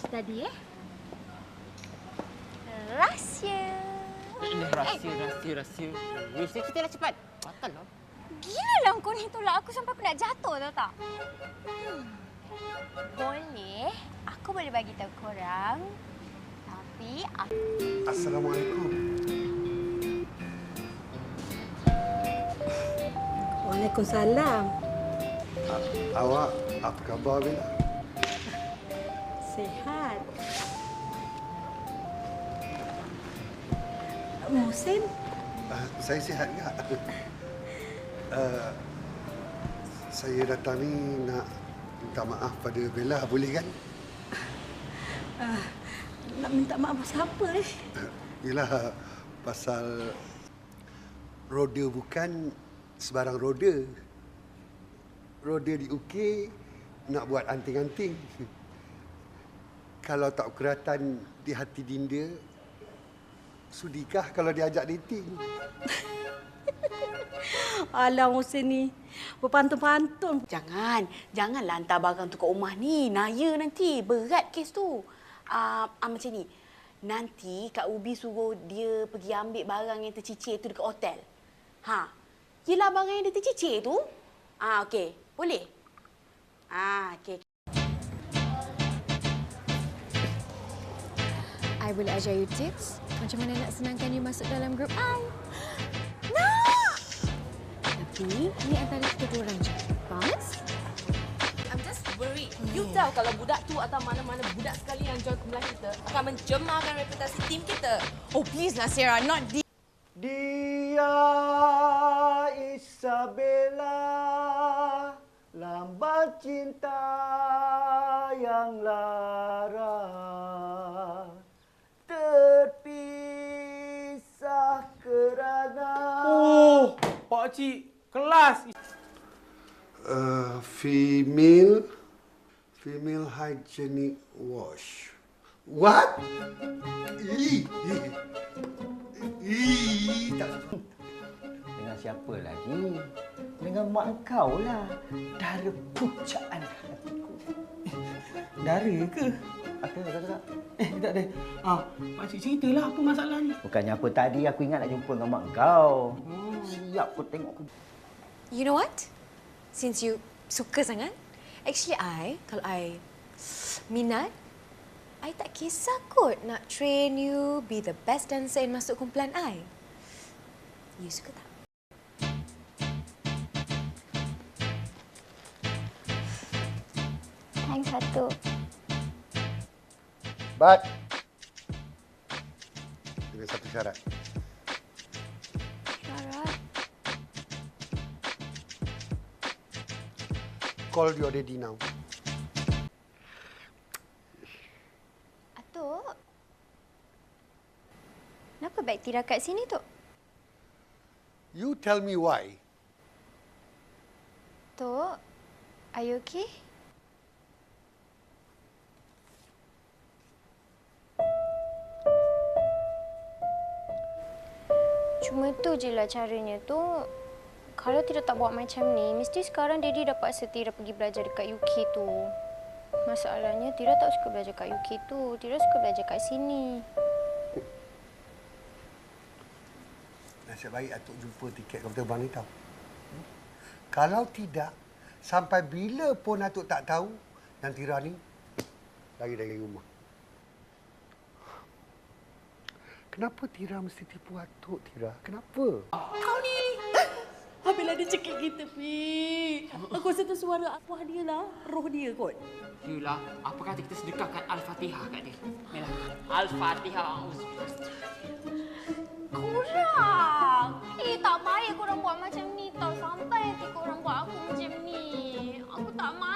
kunci tadi eh. Rahsia. Ini rahsia, rahsia, rahsia. Wish dia ceritalah cepat. Batal lah. Gila lah kau ni tolak aku sampai aku nak jatuh tahu tak? Hmm. Boleh. Aku boleh bagi tahu korang. Tapi aku Assalamualaikum. Waalaikumsalam. A- awak apa khabar Bella? Sihat. Musim, Uh, saya sihat juga. Uh, saya datang ni nak minta maaf pada Bella, boleh kan? nak minta maaf siapa eh? Yelah, pasal roda bukan sebarang roda. Roda diukir nak buat anting-anting. Kalau tak keratan di hati Dinda, sudikah kalau diajak dating? Alah Musim ni, berpantun-pantun. Jangan. Janganlah hantar barang tu kat rumah ni. Naya nanti. Berat kes tu. Uh, uh, macam ni. Nanti Kak Ubi suruh dia pergi ambil barang yang tercicir tu dekat hotel. Ha. Yelah barang yang dia tercicir tu. Ah, okey. Boleh? Ah, okey. I boleh ajar you tips macam mana nak senangkan you masuk dalam grup I. Tapi ni antara kita dua orang je. Promise? I'm just worried. You tahu kalau budak tu atau mana-mana budak sekali yang join kumpulan kita akan mencemarkan reputasi tim kita. Oh please lah Sarah, not di Dia Isabella lambat cinta yang lara Pak Cik, kelas. Uh, female female hygienic wash. What? Ih, ih, ih, tak. Dengan siapa lagi? Dengan mak engkau lah. Dara pujaan hatiku. Dara ke? Apa kata tak? Eh, tak ada. Ah, Pak Cik ceritalah apa masalah ni. Bukannya apa tadi aku ingat nak jumpa dengan mak engkau. Siap kau tengok aku. You know what? Since you suka sangat, actually I, kalau I minat, I tak kisah kot nak train you be the best dancer in masuk kumpulan I. You suka tak? Thanks satu. But dengan satu syarat. Syarat. Call your daddy now. Atuk. Kenapa beg Tira kat sini, Tok? You tell me why. Tok, are you okay? Cuma tu je lah caranya tu. Kalau tidak tak buat macam ni, mesti sekarang Daddy dapat Tira pergi belajar dekat UK tu. Masalahnya Tira tak suka belajar kat UK tu. Tira suka belajar kat sini. Nasib baik Atuk jumpa tiket kapal terbang ni tahu. Hmm? Kalau tidak, sampai bila pun Atuk tak tahu, dan Tira ni lagi dari rumah. Kenapa Tira mesti tipu Atuk, Tira? Kenapa? Kau ni. Apabila dia cekik kita, Pi. Aku rasa tu suara arwah dia lah. Roh dia kot. Yulah, apa kata kita sedekahkan Al-Fatihah kat dia? Yalah, Al-Fatihah. Korang! Eh, tak baik korang buat macam ni tau. Sampai nanti korang buat aku macam ni. Aku tak lah.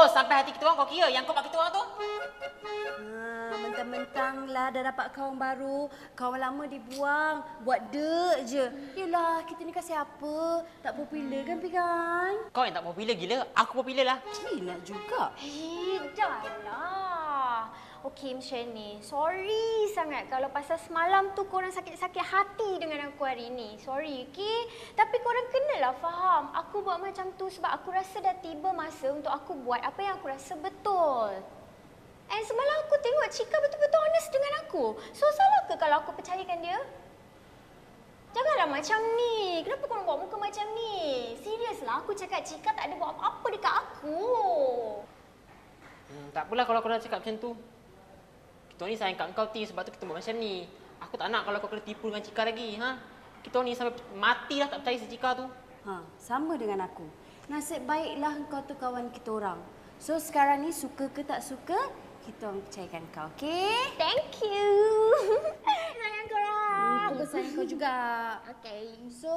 Oh, sampai hati kita orang kau kira yang kau buat kita orang tu? Ha, mentang-mentang lah dah dapat kawan baru. Kawan lama dibuang. Buat dek je. Yelah, kita ni kan siapa? Tak popular kan, Pi kan? Kau yang tak popular gila, aku popular lah. Gila juga. Eh, dah lah. Macam ni. Sorry sangat kalau pasal semalam tu korang sakit-sakit hati dengan aku hari ni. Sorry, okey? Tapi korang kenalah faham. Aku buat macam tu sebab aku rasa dah tiba masa untuk aku buat apa yang aku rasa betul. And semalam aku tengok Cika betul-betul honest dengan aku. So salah ke kalau aku percayakan dia? Janganlah macam ni. Kenapa korang buat muka macam ni? Serius lah aku cakap Cika tak ada buat apa-apa dekat aku. Hmm, tak apalah kalau dah cakap macam tu. Kita ni sayang kat kau ti sebab tu kita buat macam ni. Aku tak nak kalau kau kena tipu dengan Cika lagi, ha? Kita ni sampai mati dah tak percaya si Cika tu. Ha, sama dengan aku. Nasib baiklah kau tu kawan kita orang. So sekarang ni suka ke tak suka, kita orang percayakan kau, okey? Thank you. Sayang korang. Aku sayang kau juga. Okay. So,